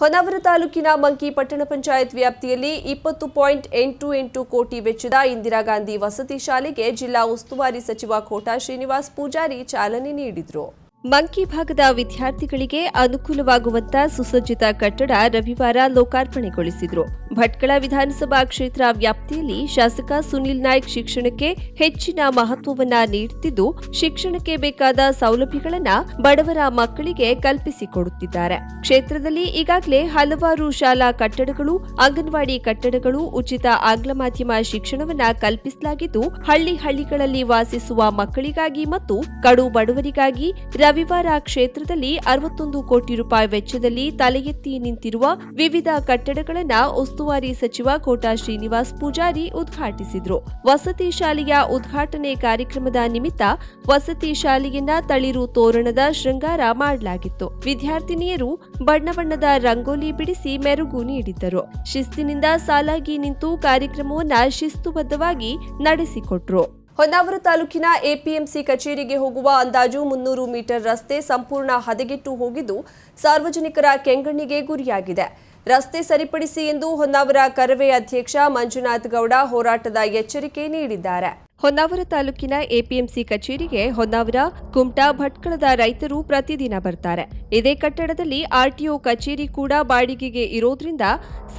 ಹೊನ್ನಾವರ ತಾಲೂಕಿನ ಮಂಕಿ ಪಟ್ಟಣ ಪಂಚಾಯತ್ ವ್ಯಾಪ್ತಿಯಲ್ಲಿ ಇಪ್ಪತ್ತು ಪಾಯಿಂಟ್ ಎಂಟು ಎಂಟು ಕೋಟಿ ವೆಚ್ಚದ ಇಂದಿರಾ ಗಾಂಧಿ ವಸತಿ ಶಾಲೆಗೆ ಜಿಲ್ಲಾ ಉಸ್ತುವಾರಿ ಸಚಿವ ಕೋಟಾ ಶ್ರೀನಿವಾಸ್ ಪೂಜಾರಿ ಚಾಲನೆ ನೀಡಿದರು. ಮಂಕಿ ಭಾಗದ ವಿದ್ಯಾರ್ಥಿಗಳಿಗೆ ಅನುಕೂಲವಾಗುವಂತ ಸುಸಜ್ಜಿತ ಕಟ್ಟಡ ರವಿವಾರ ಲೋಕಾರ್ಪಣೆಗೊಳಿಸಿದ್ರು. ಭಟ್ಕಳ ವಿಧಾನಸಭಾ ಕ್ಷೇತ್ರ ವ್ಯಾಪ್ತಿಯಲ್ಲಿ ಶಾಸಕ ಸುನಿಲ್ ನಾಯ್ಕ್ ಶಿಕ್ಷಣಕ್ಕೆ ಹೆಚ್ಚಿನ ಮಹತ್ವವನ್ನ ನೀಡುತ್ತಿದ್ದು ಶಿಕ್ಷಣಕ್ಕೆ ಬೇಕಾದ ಸೌಲಭ್ಯಗಳನ್ನ ಬಡವರ ಮಕ್ಕಳಿಗೆ ಕಲ್ಪಿಸಿಕೊಡುತ್ತಿದ್ದಾರೆ. ಕ್ಷೇತ್ರದಲ್ಲಿ ಈಗಾಗಲೇ ಹಲವಾರು ಶಾಲಾ ಕಟ್ಟಡಗಳು, ಅಂಗನವಾಡಿ ಕಟ್ಟಡಗಳು, ಉಚಿತ ಆಂಗ್ಲ ಮಾಧ್ಯಮ ಶಿಕ್ಷಣವನ್ನ ಕಲ್ಪಿಸಲಾಗಿದ್ದು, ಹಳ್ಳಿ ಹಳ್ಳಿಗಳಲ್ಲಿ ವಾಸಿಸುವ ಮಕ್ಕಳಿಗಾಗಿ ಮತ್ತು ಕಡು ಬಡವರಿಗಾಗಿ ರವಿವಾರ ಕ್ಷೇತ್ರದಲ್ಲಿ ಅರವತ್ತೊಂದು ಕೋಟಿ ರೂಪಾಯಿ ವೆಚ್ಚದಲ್ಲಿ ತಲೆ ಎತ್ತಿ ನಿಂತಿರುವ ವಿವಿಧ ಕಟ್ಟಡಗಳನ್ನು ಉಸ್ತುವಾರಿ ಸಚಿವ ಕೋಟಾ ಶ್ರೀನಿವಾಸ್ ಪೂಜಾರಿ ಉದ್ಘಾಟಿಸಿದರು. ವಸತಿ ಶಾಲೆಯ ಉದ್ಘಾಟನೆ ಕಾರ್ಯಕ್ರಮದ ನಿಮಿತ್ತ ವಸತಿ ಶಾಲೆಯನ್ನ ತಳಿರು ತೋರಣದ ಶೃಂಗಾರ ಮಾಡಲಾಗಿತ್ತು. ವಿದ್ಯಾರ್ಥಿನಿಯರು ಬಣ್ಣ ಬಣ್ಣದ ರಂಗೋಲಿ ಬಿಡಿಸಿ ಮೆರುಗು ನೀಡಿದ್ದರು. ಶಿಸ್ತಿನಿಂದ ಸಾಲಾಗಿ ನಿಂತು ಕಾರ್ಯಕ್ರಮವನ್ನು ಶಿಸ್ತುಬದ್ಧವಾಗಿ ನಡೆಸಿಕೊಟ್ರು. ಹೊನ್ನಾವರ ತಾಲೂಕಿನ ಎಪಿಎಂಸಿ ಕಚೇರಿಗೆ ಹೋಗುವ ಅಂದಾಜು ಮುನ್ನೂರು ಮೀಟರ್ ರಸ್ತೆ ಸಂಪೂರ್ಣ ಹದಗೆಟ್ಟು ಹೋಗಿದ್ದು ಸಾರ್ವಜನಿಕರ ಕೆಂಗಣ್ಣಿಗೆ ಗುರಿಯಾಗಿದೆ. ರಸ್ತೆ ಸರಿಪಡಿಸಿ ಎಂದು ಹೊನ್ನಾವರ ಕರವೇ ಅಧ್ಯಕ್ಷ ಮಂಜುನಾಥ್ ಗೌಡ ಹೋರಾಟದ ಎಚ್ಚರಿಕೆ ನೀಡಿದ್ದಾರೆ. ಹೊನ್ನಾವರ ತಾಲೂಕಿನ ಎಪಿಎಂಸಿ ಕಚೇರಿಗೆ ಹೊನ್ನಾವರ, ಕುಮಟಾ, ಭಟ್ಕಳದ ರೈತರು ಪ್ರತಿದಿನ ಬರ್ತಾರೆ. ಇದೇ ಕಟ್ಟಡದಲ್ಲಿ ಆರ್ಟಿಒ ಕಚೇರಿ ಕೂಡ ಬಾಡಿಗೆಗೆ ಇರೋದ್ರಿಂದ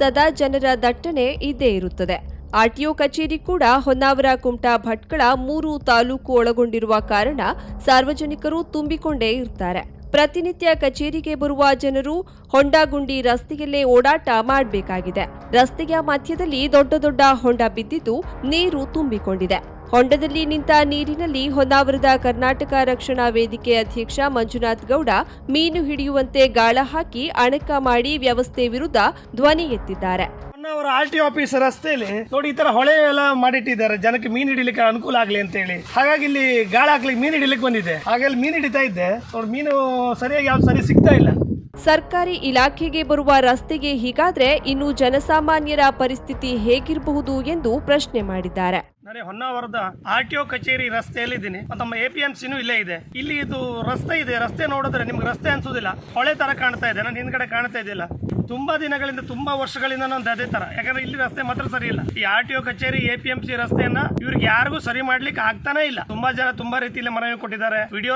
ಸದಾ ಜನರ ದಟ್ಟಣೆ ಇದ್ದೇ ಇರುತ್ತದೆ. ಆರ್ಟಿಒ ಕಚೇರಿ ಕೂಡ ಹೊನ್ನಾವರ, ಕುಮಟಾ, ಭಟ್ಕಳ ಮೂರು ತಾಲೂಕು ಒಳಗೊಂಡಿರುವ ಕಾರಣ ಸಾರ್ವಜನಿಕರು ತುಂಬಿಕೊಂಡೇ ಇರ್ತಾರೆ. ಪ್ರತಿನಿತ್ಯ ಕಚೇರಿಗೆ ಬರುವ ಜನರು ಹೊಂಡಗುಂಡಿ ರಸ್ತೆಯಲ್ಲೇ ಓಡಾಟ ಮಾಡಬೇಕಾಗಿದೆ. ರಸ್ತೆಯ ಮಧ್ಯದಲ್ಲಿ ದೊಡ್ಡ ದೊಡ್ಡ ಹೊಂಡ ಬಿದ್ದಿದ್ದು ನೀರು ತುಂಬಿಕೊಂಡಿದೆ. ಹೊಂಡದಲ್ಲಿ ನಿಂತ ನೀರಿನಲ್ಲಿ ಹೊನ್ನಾವರದ ಕರ್ನಾಟಕ ರಕ್ಷಣಾ ವೇದಿಕೆ ಅಧ್ಯಕ್ಷ ಮಂಜುನಾಥ್ ಗೌಡ ಮೀನು ಹಿಡಿಯುವಂತೆ ಗಾಳ ಹಾಕಿ ಅಣಕ ಮಾಡಿ ವ್ಯವಸ್ಥೆ ವಿರುದ್ಧ ಧ್ವನಿ ಎತ್ತಿದ್ದಾರೆ. ಅವರ ಆರ್ ಟಿ ಆಫೀಸ್ ರಸ್ತೆಯಲ್ಲಿ ನೋಡಿ ಈ ತರ ಹೊಳೆ ಎಲ್ಲ ಮಾಡಿಟ್ಟಿದ್ದಾರೆ. ಜನಕ್ಕೆ ಮೀನ್ ಹಿಡಿಲಿಕ್ಕೆ ಅನುಕೂಲ ಆಗ್ಲಿ ಅಂತ ಹೇಳಿ ಹಾಗಾಗಿ ಇಲ್ಲಿ ಗಾಳ ಹಾಕ್ಲಿಕ್ಕೆ ಮೀನ್ ಹಿಡಿಲಿಕ್ಕೆ ಬಂದಿದೆ. ಹಾಗೆ ಮೀನ್ ಹಿಡಿತಾ ಇದ್ದೆ. ನೋಡಿ ಮೀನು ಸರಿಯಾಗಿ ಯಾವ್ದು ಸರಿ ಸಿಗ್ತಾ ಇಲ್ಲ. ಸರ್ಕಾರಿ ಇಲಾಖೆಗೆ ಬರುವ ರಸ್ತೆಗೆ ಹೀಗಾದ್ರೆ ಇನ್ನು ಜನಸಾಮಾನ್ಯರ ಪರಿಸ್ಥಿತಿ ಹೇಗಿರಬಹುದು ಎಂದು ಪ್ರಶ್ನೆ ಮಾಡಿದ್ದಾರೆ. ನಾನು ಹೊನ್ನಾವರದ ಆರ್ ಟಿ ಒ ಕಚೇರಿ ರಸ್ತೆಯಲ್ಲಿ ಇದ್ದೀನಿ ಮತ್ತು ನಮ್ಮ ಎ ಪಿ ಎಂ ಸಿನೂ ಇಲ್ಲೇ ಇದೆ. ಇಲ್ಲಿ ಇದು ರಸ್ತೆ ಇದೆ. ರಸ್ತೆ ನೋಡಿದ್ರೆ ನಿಮ್ಗೆ ರಸ್ತೆ ಅನ್ಸೋದಿಲ್ಲ. ಹೊಳೆ ತರ ಕಾಣ್ತಾ ಇದೆ. ನಾನು ಹಿಂದ್ಗಡೆ ಕಾಣ್ತಾ ಇದೆಯಲ್ಲ ತುಂಬಾ ದಿನಗಳಿಂದ ತುಂಬಾ ವರ್ಷಗಳಿಂದ ನಾನು ಅದೇ ತರ. ಯಾಕಂದ್ರೆ ಇಲ್ಲಿ ರಸ್ತೆ ಮಾತ್ರ ಸರಿ ಇಲ್ಲ. ಈ ಆರ್ ಟಿ ಒ ಕಚೇರಿ ಎ ಪಿ ಎಂ ಸಿ ರಸ್ತೆಯನ್ನ ಇವ್ರಿಗೆ ಯಾರಿಗೂ ಸರಿ ಮಾಡ್ಲಿಕ್ಕೆ ಆಗ್ತಾನೆ ಇಲ್ಲ. ತುಂಬಾ ಜನ ತುಂಬಾ ರೀತಿಯಲ್ಲಿ ಮನವಿ ಕೊಟ್ಟಿದ್ದಾರೆ ವಿಡಿಯೋ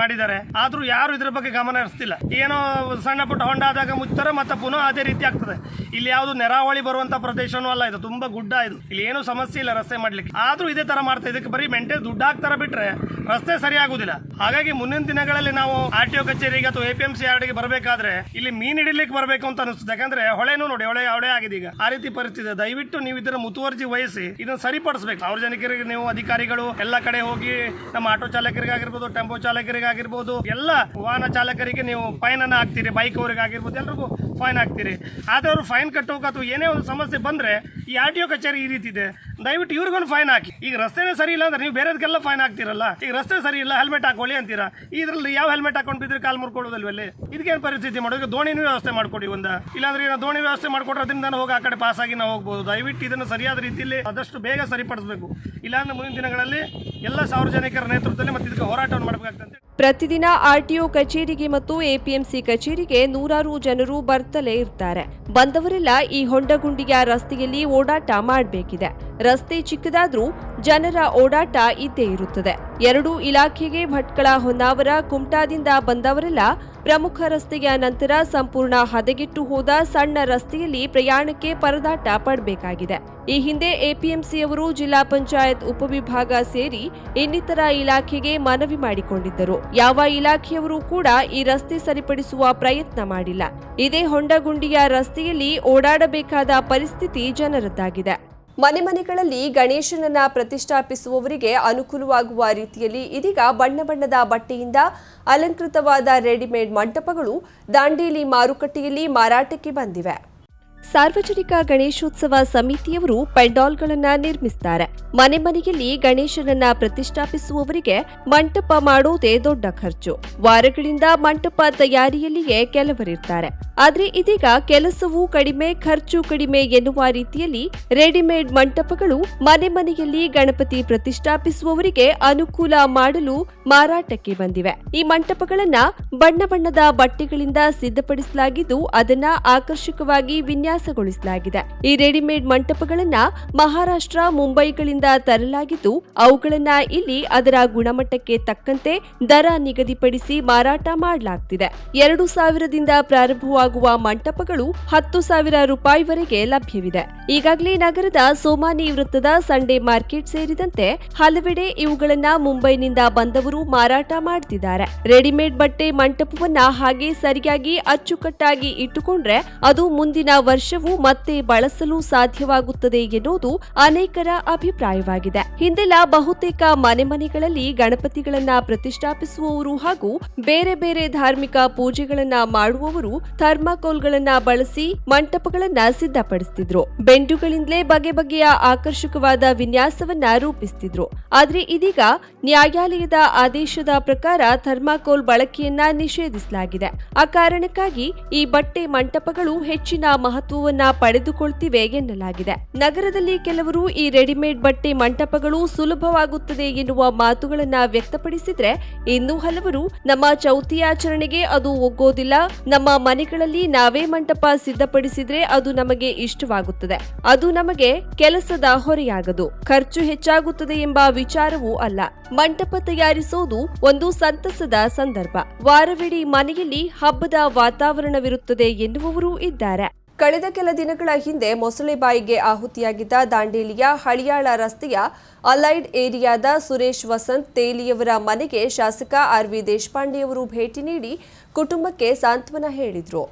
ಮಾಡಿದ್ದಾರೆ. ಆದ್ರೂ ಯಾರು ಇದ್ರ ಬಗ್ಗೆ ಗಮನ ಹರಿಸ್ತಿಲ್ಲ. ಏನೋ ಸಣ್ಣ ಪುಟ್ಟ ಹೊಂಡ ಆದಾಗ ಮುಚ್ತಾರೆ, ಮತ್ತೆ ಪುನಃ ಅದೇ ರೀತಿ ಆಗ್ತದೆ. ಇಲ್ಲಿ ಯಾವುದು ನೆರಾವಳಿ ಬರುವಂತ ಪ್ರದೇಶನೂ ಅಲ್ಲ ಇದು. ತುಂಬಾ ಗುಡ್ಡ ಇದು. ಇಲ್ಲಿ ಏನು ಸಮಸ್ಯೆ ಇಲ್ಲ ರಸ್ತೆ ಮಾಡ್ಲಿಕ್ಕೆ. ಆದ್ರೂ ಇದೇ ತರ ಮಾಡ್ತಾ ಇದಕ್ಕೆ ಬರೀ ಮೆಂಟೆ ದುಡ್ಡು ಹಾಕ್ತಾರ ಬಿಟ್ರೆ ರಸ್ತೆ ಸರಿ ಆಗುದಿಲ್ಲ. ಹಾಗಾಗಿ ಮುಂದಿನ ದಿನಗಳಲ್ಲಿ ನಾವು ಆರ್ ಟಿ ಒ ಕಚೇರಿಗೆ ಅಥವಾ ಎ ಪಿ ಯಾರ್ಡಿಗೆ ಬರಬೇಕಾದ್ರೆ ಇಲ್ಲಿ ಮೀನ್ ಹಿಡಿಲಿಕ್ಕೆ ಬರಬೇಕು ಅಂತ ಅನಿಸ್ತದೆ ಯಾಕಂದ್ರೆ ಹೊಳೆನೂ ನೋಡಿ, ಹೊಳೆ ಹೊಳೆ ಆಗಿದೆ ಈಗ. ಆ ರೀತಿ ಪರಿಸ್ಥಿತಿ. ದಯವಿಟ್ಟು ನೀವು ಇದರ ಮುತುವರ್ಜಿ ವಹಿಸಿ. ಇದನ್ನ ಸರಿಪಡಿಸಬೇಕು. ಸಾರ್ವಜನಿಕರಿಗೆ ನೀವು ಅಧಿಕಾರಿಗಳು, ಎಲ್ಲ ಕಡೆ ಹೋಗಿ ನಮ್ಮ ಆಟೋ ಚಾಲಕರಿಗಾಗಿರ್ಬೋದು, ಟೆಂಪೋ ಚಾಲಕರಿಗಾಗಿರ್ಬೋದು, ಎಲ್ಲ ವಾಹನ ಚಾಲಕರಿಗೆ ನೀವು ಫೈನ್ ಅನ್ನ ಹಾಕ್ತೀರಿ. ಬೈಕ್ ಅವರಿಗೆ ಆಗಿರ್ಬೋದು ಎಲ್ರಿಗೂ ಫೈನ್ ಹಾಕ್ತೀರಿ. ಆದ್ರೆ ಅವರು ಫೈನ್ ಕಟ್ಟೋಕೆ ಅಥವಾ ಏನೇ ಒಂದು ಸಮಸ್ಯೆ ಬಂದ್ರೆ ಈ ಆರ್ ಟಿ ಒ ಕಚೇರಿ ಈ ರೀತಿ ಇದೆ. ದಯವಿಟ್ಟು ಇವ್ರಿಗೊಂದು ಫೈನ್ ಹಾಕಿ. ಈಗ ರಸ್ತೆನೇ ಸರಿ ಇಲ್ಲ ಅಂದ್ರೆ ನೀವು ಬೇರೆದಕ್ಕೆಲ್ಲ ಫೈನ್ ಹಾಕ್ತಿರಲ್ಲ? ಈಗ ರಸ್ತೆ ಸರಿ ಇಲ್ಲ ಹೆಲ್ಮೆಟ್ ಹಾಕೊಳ್ಳಿ ಅಂತೀರಾ? ಇದ್ರಲ್ಲಿ ಯಾವ ಹೆಲ್ಮೆಟ್ ಹಾಕೊಂಡು ಬಿದ್ರೆ ಕಾಲ್ ಮುರ್ಕೊಳ್ಳೋದಲ್ವಲ್ಲಿ ಇದಕ್ಕೇನು ಪರಿಸ್ಥಿತಿ ಮಾಡೋದು? ದೋಣಿನೂ ವ್ಯವಸ್ಥೆ ಮಾಡ್ಕೊಡಿ ಒಂದು. ಇಲ್ಲಾಂದ್ರೆ ಏನೋ ದೋಣಿ ವ್ಯವಸ್ಥೆ ಮಾಡಿಕೊಟ್ರೆ ಅದರಿಂದ ನಾನು ಹೋಗಿ ಆ ಕಡೆ ಪಾಸ್ ಆಗಿ ನಾವು ಹೋಗ್ಬೋದು. ದಯವಿಟ್ಟು ಇದನ್ನು ಸರಿಯಾದ ರೀತಿಯಲ್ಲಿ ಆದಷ್ಟು ಬೇಗ ಸರಿಪಡಿಸಬೇಕು. ಇಲ್ಲಾಂದ್ರೆ ಮುಂದಿನ ದಿನಗಳಲ್ಲಿ ಎಲ್ಲ ಸಾರ್ವಜನಿಕರ ನೇತೃತ್ವದಲ್ಲಿ ಮತ್ತೆ ಇದಕ್ಕೆ ಹೋರಾಟವನ್ನು ಮಾಡಬೇಕಾಗ್ತದೆ ಪ್ರತಿದಿನ ಆರ್ಟಿಒ ಕಚೇರಿಗೆ ಮತ್ತು ಎಪಿಎಂಸಿ ಕಚೇರಿಗೆ ನೂರಾರು ಜನರು ಬರ್ತಲೇ ಇರ್ತಾರೆ. ಬಂದವರೆಲ್ಲ ಈ ಹೊಂಡಗುಂಡಿಯ ರಸ್ತೆಯಲ್ಲಿ ಓಡಾಟ ಮಾಡಬೇಕಿದೆ. ರಸ್ತೆ ಚಿಕ್ಕದಾದರೂ ಜನರ ಓಡಾಟ ಇದ್ದೇ ಇರುತ್ತದೆ. ಎರಡೂ ಇಲಾಖೆಗೆ ಭಟ್ಕಳ ಹೊನ್ನಾವರ, ಕುಮಟಾದಿಂದ ಬಂದವರೆಲ್ಲ ಪ್ರಮುಖ ರಸ್ತೆಯ ನಂತರ ಸಂಪೂರ್ಣ ಹದಗೆಟ್ಟು ಹೋದ ಸಣ್ಣ ರಸ್ತೆಯಲ್ಲಿ ಪ್ರಯಾಣಕ್ಕೆ ಪರದಾಟ ಪಡಬೇಕಾಗಿದೆ. ಈ ಹಿಂದೆ ಎಪಿಎಂಸಿಯವರು ಜಿಲ್ಲಾ ಪಂಚಾಯತ್ ಉಪವಿಭಾಗ ಸೇರಿ ಇನ್ನಿತರ ಇಲಾಖೆಗೆ ಮನವಿ ಮಾಡಿಕೊಂಡಿದ್ದರು. ಯಾವ ಇಲಾಖೆಯವರು ಕೂಡ ಈ ರಸ್ತೆ ಸರಿಪಡಿಸುವ ಪ್ರಯತ್ನ ಮಾಡಿಲ್ಲ. ಇದೇ ಹೊಂಡಗುಂಡಿಯ ರಸ್ತೆಯಲ್ಲಿ ಓಡಾಡಬೇಕಾದ ಪರಿಸ್ಥಿತಿ ಜನರದ್ದಾಗಿದೆ. ಮನೆ ಮನೆಗಳಲ್ಲಿ ಗಣೇಶನನ್ನ ಪ್ರತಿಷ್ಠಾಪಿಸುವವರಿಗೆ ಅನುಕೂಲವಾಗುವ ರೀತಿಯಲ್ಲಿ ಇದೀಗ ಬಣ್ಣ ಬಣ್ಣದ ಬಟ್ಟೆಯಿಂದ ಅಲಂಕೃತವಾದ ರೆಡಿಮೇಡ್ ಮಂಟಪಗಳು ದಾಂಡೇಲಿ ಮಾರುಕಟ್ಟೆಯಲ್ಲಿ ಮಾರಾಟಕ್ಕೆ ಬಂದಿವೆ. ಸಾರ್ವಜನಿಕ ಗಣೇಶೋತ್ಸವ ಸಮಿತಿಯವರು ಪೆಂಡಾಲ್ಗಳನ್ನು ನಿರ್ಮಿಸುತ್ತಾರೆ ಮನೆ ಮನೆಯಲ್ಲಿ ಗಣೇಶನನ್ನ ಪ್ರತಿಷ್ಠಾಪಿಸುವವರಿಗೆ ಮಂಟಪ ಮಾಡೋದೇ ದೊಡ್ಡ ಖರ್ಚು. ವಾರಗಳಿಂದ ಮಂಟಪ ತಯಾರಿಯಲ್ಲಿಯೇ ಕೆಲವರಿರ್ತಾರೆ. ಆದ್ರೆ ಇದೀಗ ಕೆಲಸವೂ ಕಡಿಮೆ, ಖರ್ಚು ಕಡಿಮೆ ಎನ್ನುವ ರೀತಿಯಲ್ಲಿ ರೆಡಿಮೇಡ್ ಮಂಟಪಗಳು ಮನೆ ಮನೆಯಲ್ಲಿ ಗಣಪತಿ ಪ್ರತಿಷ್ಠಾಪಿಸುವವರಿಗೆ ಅನುಕೂಲ ಮಾಡಲು ಮಾರಾಟಕ್ಕೆ ಬಂದಿವೆ. ಈ ಮಂಟಪಗಳನ್ನ ಬಣ್ಣ ಬಣ್ಣದ ಬಟ್ಟೆಗಳಿಂದ ಸಿದ್ಧಪಡಿಸಲಾಗಿದ್ದು ಅದನ್ನ ಆಕರ್ಷಕವಾಗಿ ವಿನ್ಯಾಸಗೊಳಿಸಲಾಗಿದೆ. ಈ ರೆಡಿಮೇಡ್ ಮಂಟಪಗಳನ್ನ ಮಹಾರಾಷ್ಟ್ರ, ಮುಂಬೈಗಳಿಂದ ತರಲಾಗಿದ್ದು, ಅವುಗಳನ್ನ ಇಲ್ಲಿ ಅದರ ಗುಣಮಟ್ಟಕ್ಕೆ ತಕ್ಕಂತೆ ದರ ನಿಗದಿಪಡಿಸಿ ಮಾರಾಟ ಮಾಡಲಾಗ್ತಿದೆ. ಎರಡು ಸಾವಿರದಿಂದ ಪ್ರಾರಂಭವಾಗುವ ಮಂಟಪಗಳು ಹತ್ತು ಸಾವಿರ ರೂಪಾಯಿವರೆಗೆ ಲಭ್ಯವಿದೆ. ಈಗಾಗಲೇ ನಗರದ ಸೋಮಾನಿ ವೃತ್ತದ ಸಂಡೇ ಮಾರ್ಕೆಟ್ ಸೇರಿದಂತೆ ಹಲವೆಡೆ ಇವುಗಳನ್ನ ಮುಂಬೈನಿಂದ ಬಂದವರು ಮಾರಾಟ ಮಾಡ್ತಿದ್ದಾರೆ. ರೆಡಿಮೇಡ್ ಬಟ್ಟೆ ಮಂಟಪವನ್ನ ಹಾಗೆ ಸರಿಯಾಗಿ ಅಚ್ಚುಕಟ್ಟಾಗಿ ಇಟ್ಟುಕೊಂಡ್ರೆ ಅದು ಮುಂದಿನ ವರ್ಷವೂ ಮತ್ತೆ ಬಳಸಲು ಸಾಧ್ಯವಾಗುತ್ತದೆ ಎನ್ನುವುದು ಅನೇಕರ ಅಭಿಪ್ರಾಯವಾಗಿದೆ. ಹಿಂದೆಲ್ಲ ಬಹುತೇಕ ಮನೆ ಮನೆಗಳಲ್ಲಿ ಗಣಪತಿಗಳನ್ನ ಪ್ರತಿಷ್ಠಾಪಿಸುವವರು ಹಾಗೂ ಬೇರೆ ಬೇರೆ ಧಾರ್ಮಿಕ ಪೂಜೆಗಳನ್ನ ಮಾಡುವವರು ಥರ್ಮಾಕೋಲ್ಗಳನ್ನ ಬಳಸಿ ಮಂಟಪಗಳನ್ನ ಸಿದ್ಧಪಡಿಸುತ್ತಿದ್ರು ಬೆಂಡುಗಳಿಂದಲೇ ಬಗೆ ಬಗೆಯ ಆಕರ್ಷಕವಾದ ವಿನ್ಯಾಸವನ್ನ ರೂಪಿಸುತ್ತಿದ್ರು ಆದ್ರೆ ಇದೀಗ ನ್ಯಾಯಾಲಯದ ಆದೇಶದ ಪ್ರಕಾರ ಥರ್ಮಾಕೋಲ್ ಬಳಕೆಯನ್ನ ನಿಷೇಧಿಸಲಾಗಿದೆ. ಆ ಕಾರಣಕ್ಕಾಗಿ ಈ ಬಟ್ಟೆ ಮಂಟಪಗಳು ಹೆಚ್ಚಿನ ಮಹತ್ವವನ್ನ ಪಡೆದುಕೊಳ್ತಿವೆ ಎನ್ನಲಾಗಿದೆ. ನಗರದಲ್ಲಿ ಕೆಲವರು ಈ ರೆಡಿಮೇಡ್ ಬಟ್ಟೆ ಮಂಟಪಗಳು ಸುಲಭವಾಗುತ್ತದೆ ಎನ್ನುವ ಮಾತುಗಳನ್ನ ವ್ಯಕ್ತಪಡಿಸಿದ್ರೆ ಇನ್ನು ಹಲವರು, ನಮ್ಮ ಚೌತಿಯಾಚರಣೆಗೆ ಅದು ಒಗ್ಗೋದಿಲ್ಲ, ನಮ್ಮ ಮನೆಗಳಲ್ಲಿ ನಾವೇ ಮಂಟಪ ಸಿದ್ಧಪಡಿಸಿದ್ರೆ ಅದು ನಮಗೆ ಇಷ್ಟವಾಗುತ್ತದೆ. ಅದು ನಮಗೆ ಕೆಲಸದ ಹೊರೆಯಾಗದು, ಖರ್ಚು ಹೆಚ್ಚಾಗುತ್ತದೆ ಎಂಬ ವಿಚಾರವೂ ಅಲ್ಲ. ಮಂಟಪ ತಯಾರಿಸೋದು ಒಂದು ಸಂತಸದ ಸಂದರ್ಭ. ವಾರವಿಡೀ ಮನೆಯಲ್ಲಿ ಹಬ್ಬದ ವಾತಾವರಣವಿರುತ್ತದೆ ಎನ್ನುವವರು ಇದ್ದಾರೆ. ಕಳೆದ ಕೆಲ ದಿನಗಳ ಹಿಂದೆ ಮೊಸಳೆ ಬಾಯಿಗೆ ಆಹುತಿಯಾಗಿದ್ದ ದಾಂಡೇಲಿಯ ಹಳಿಯಾಳ ರಸ್ತೆಯ ಅಲೈಡ್ ಏರಿಯಾದ ಸುರೇಶ್ ವಸಂತ್ ತೇಲಿಯವರ ಮನೆಗೆ ಶಾಸಕ ಆರ್ ವಿ ದೇಶಪಾಂಡೆಯವರು ಭೇಟಿ ನೀಡಿ ಕುಟುಂಬಕ್ಕೆ ಸಾಂತ್ವನ ಹೇಳಿದರು.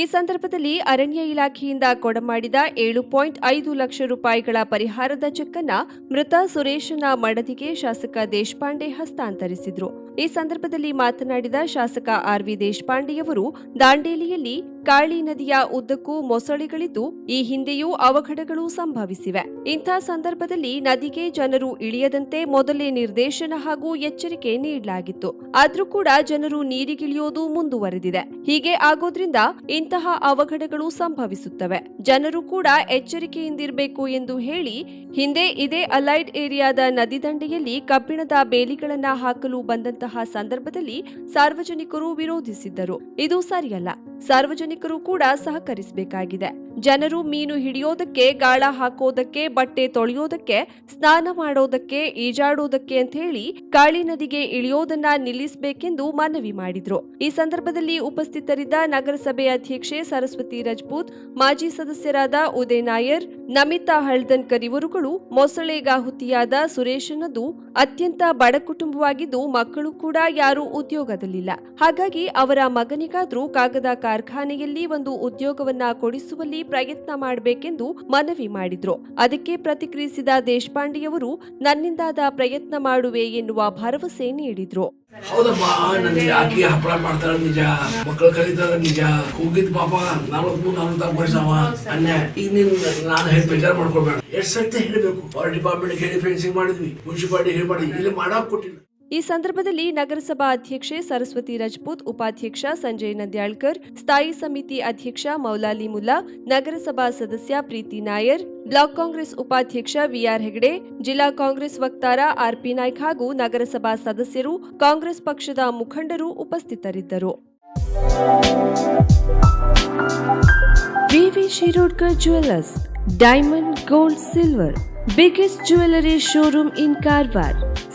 ಈ ಸಂದರ್ಭದಲ್ಲಿ ಅರಣ್ಯ ಇಲಾಖೆಯಿಂದ ಕೊಡಮಾಡಿದ ಏಳು ಪಾಯಿಂಟ್ ಐದು ಲಕ್ಷ ರೂಪಾಯಿಗಳ ಪರಿಹಾರದ ಚೆಕ್ ಅನ್ನ ಮೃತ ಸುರೇಶನ ಮಡದಿಗೆ ಶಾಸಕ ದೇಶಪಾಂಡೆ ಹಸ್ತಾಂತರಿಸಿದರು. ಈ ಸಂದರ್ಭದಲ್ಲಿ ಮಾತನಾಡಿದ ಶಾಸಕ ಆರ್ ವಿ ದೇಶಪಾಂಡೆಯವರು, ದಾಂಡೇಲಿಯಲ್ಲಿ ಕಾಳಿ ನದಿಯ ಉದ್ದಕ್ಕೂ ಮೊಸಳೆಗಳಿದ್ದು, ಈ ಹಿಂದೆಯೂ ಅವಘಡಗಳು ಸಂಭವಿಸಿವೆ. ಇಂಥ ಸಂದರ್ಭದಲ್ಲಿ ನದಿಗೆ ಜನರು ಇಳಿಯದಂತೆ ಮೊದಲೇ ನಿರ್ದೇಶನ ಹಾಗೂ ಎಚ್ಚರಿಕೆ ನೀಡಲಾಗಿತ್ತು. ಆದರೂ ಕೂಡ ಜನರು ನೀರಿಗಿಳಿಯೋದು ಮುಂದುವರೆದಿದೆ. ಹೀಗೆ ಆಗೋದ್ರಿಂದ ಇಂತಹ ಅವಘಡಗಳು ಸಂಭವಿಸುತ್ತವೆ. ಜನರು ಕೂಡ ಎಚ್ಚರಿಕೆಯಿಂದಿರಬೇಕು ಎಂದು ಹೇಳಿ, ಹಿಂದೆ ಇದೇ ಅಲೈಡ್ ಏರಿಯಾದ ನದಿ ದಂಡೆಯಲ್ಲಿ ಕಬ್ಬಿಣದ ಬೇಲಿಗಳನ್ನ ಹಾಕಲು ಬಂದಂತಹ ಸಂದರ್ಭದಲ್ಲಿ ಸಾರ್ವಜನಿಕರು ವಿರೋಧಿಸಿದ್ದರು. ಇದು ಸರಿಯಲ್ಲ. ಸಾರ್ವಜನಿಕರು ಕೂಡ ಸಹಕರಿಸಬೇಕಾಗಿದೆ. ಜನರು ಮೀನು ಹಿಡಿಯೋದಕ್ಕೆ, ಗಾಳ ಹಾಕೋದಕ್ಕೆ, ಬಟ್ಟೆ ತೊಳೆಯೋದಕ್ಕೆ, ಸ್ನಾನ ಮಾಡೋದಕ್ಕೆ ಈಜಾಡೋದಕ್ಕೆ ಅಂತ ಹೇಳಿ ಕಾಳಿ ನದಿಗೆ ಇಳಿಯೋದನ್ನ ನಿಲ್ಲಿಸಬೇಕೆಂದು ಮನವಿ ಮಾಡಿದ್ರು. ಈ ಸಂದರ್ಭದಲ್ಲಿ ಉಪಸ್ಥಿತರಿದ್ದ ನಗರಸಭೆ ಅಧ್ಯಕ್ಷೆ ಸರಸ್ವತಿ ರಜಪೂತ್, ಮಾಜಿ ಸದಸ್ಯರಾದ ಉದಯ ನಾಯರ್, ನಮಿತಾ ಹಳ್ದನ್ಕರ್ ಇವರುಗಳು ಮೊಸಳೆಗಾಹುತಿಯಾದ ಸುರೇಶನದು ಅತ್ಯಂತ ಬಡ ಕುಟುಂಬವಾಗಿದ್ದು ಮಕ್ಕಳು ಕೂಡ ಯಾರೂ ಉದ್ಯೋಗದಲ್ಲಿಲ್ಲ. ಹಾಗಾಗಿ ಅವರ ಮಗನಿಗಾದ್ರೂ ಕಾಗದ ಕಾರ್ಖಾನೆಯಲ್ಲಿ ಒಂದು ಉದ್ಯೋಗವನ್ನ ಕೊಡಿಸುವಲ್ಲಿ ಪ್ರಯತ್ನ ಮಾಡಬೇಕೆಂದು ಮನವಿ ಮಾಡಿದ್ರು. ಅದಕ್ಕೆ ಪ್ರತಿಕ್ರಿಯಿಸಿದ ದೇಶಪಾಂಡೆಯವರು, ನನ್ನಿಂದಾದ ಪ್ರಯತ್ನ ಮಾಡುವೆ ಎನ್ನುವ ಭರವಸೆ ನೀಡಿದ್ರು. ಹೌದಮ್ಮ ನನಗೆ ಆಕಿ ಹಪ್ಪಳ ಮಾಡ್ತಾರ ನಿಜ? ಮಕ್ಕಳು ಕಲಿತಾರ ನಿಜ? ಹೋಗಿದ್ ಪಾಪ ನಲವತ್ತಾರು ವರ್ಷ ಅವ ಅನ್ಯ ಈಗ ನೀನ್ ನಾನು ಹೇಳಿ ಬೇಜಾರು ಮಾಡ್ಕೊಳ್ಬೇಡ. ಎಷ್ಟ್ ಸರ್ತಿ ಹೇಳ್ಬೇಕು? ಫಾರ್ ಡಿಪಾರ್ಟ್ಮೆಂಟ್ ಹೇಳಿ ಫೆನ್ಸಿಂಗ್ ಮಾಡಿದ್ವಿ ಮುನ್ಸಿಪಾಲಿಟಿ ಹೇಳಿ ಇಲ್ಲಿ ಮಾಡಕ್ ಕೊಟ್ಟಿಲ್ಲ. ಈ ಸಂದರ್ಭದಲ್ಲಿ ನಗರಸಭಾ ಅಧ್ಯಕ್ಷೆ ಸರಸ್ವತಿ ರಜಪೂತ್, ಉಪಾಧ್ಯಕ್ಷ ಸಂಜಯ್ ನಂದ್ಯಾಳ್ಕರ್, ಸ್ಥಾಯಿ ಸಮಿತಿ ಅಧ್ಯಕ್ಷ ಮೌಲಾಲಿ ಮುಲ್ಲಾ, ನಗರಸಭಾ ಸದಸ್ಯ ಪ್ರೀತಿ ನಾಯರ್, ಬ್ಲಾಕ್ ಕಾಂಗ್ರೆಸ್ ಉಪಾಧ್ಯಕ್ಷ ವಿಆರ್ ಹೆಗಡೆ, ಜಿಲ್ಲಾ ಕಾಂಗ್ರೆಸ್ ವಕ್ತಾರ ಆರ್ಪಿ ನಾಯ್ಕ್ ಹಾಗೂ ನಗರಸಭಾ ಸದಸ್ಯರು, ಕಾಂಗ್ರೆಸ್ ಪಕ್ಷದ ಮುಖಂಡರು ಉಪಸ್ಥಿತರಿದ್ದರು. V V Shirodkar jewellers, diamond, gold, silver, biggest jewellery showroom in Karwar.